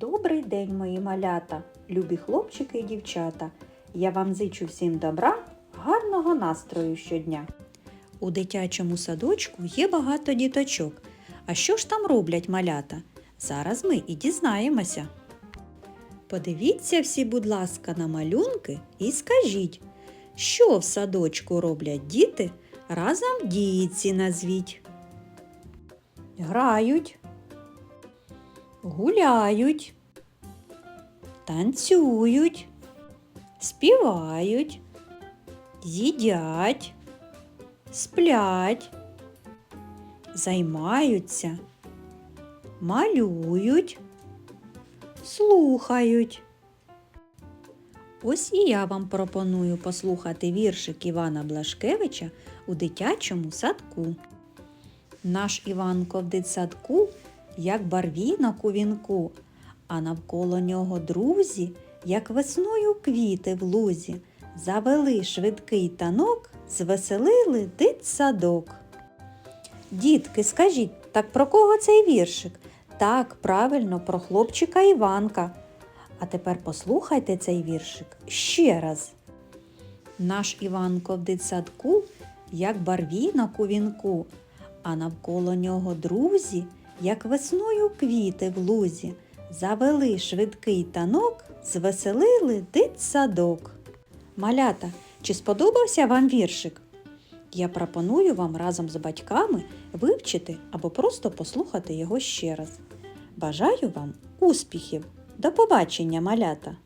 Добрий день, мої малята, любі хлопчики і дівчата. Я вам зичу всім добра, гарного настрою щодня. У дитячому садочку є багато діточок. А що ж там роблять малята? Зараз ми і дізнаємося. Подивіться всі, будь ласка, на малюнки і скажіть, що в садочку роблять діти разом дійці назвіть. Грають, гуляють, танцюють, співають, їдять, сплять, займаються, малюють, слухають. Ось і я вам пропоную послухати віршик Івана Блашкевича у дитячому садку. Наш Іванко в дитсадку, як барвінок у вінку, а навколо нього друзі, як весною квіти в лузі, завели швидкий танок, звеселили дитсадок. Дітки, скажіть, так про кого цей віршик? Так, правильно, про хлопчика Іванка. А тепер послухайте цей віршик ще раз. Наш Іванко в дитсадку, як барвінок у вінку, а навколо нього друзі, як весною квіти в лузі, завели швидкий танок, звеселили дитсадок. Малята, чи сподобався вам віршик? Я пропоную вам разом з батьками вивчити або просто послухати його ще раз. Бажаю вам успіхів! До побачення, малята!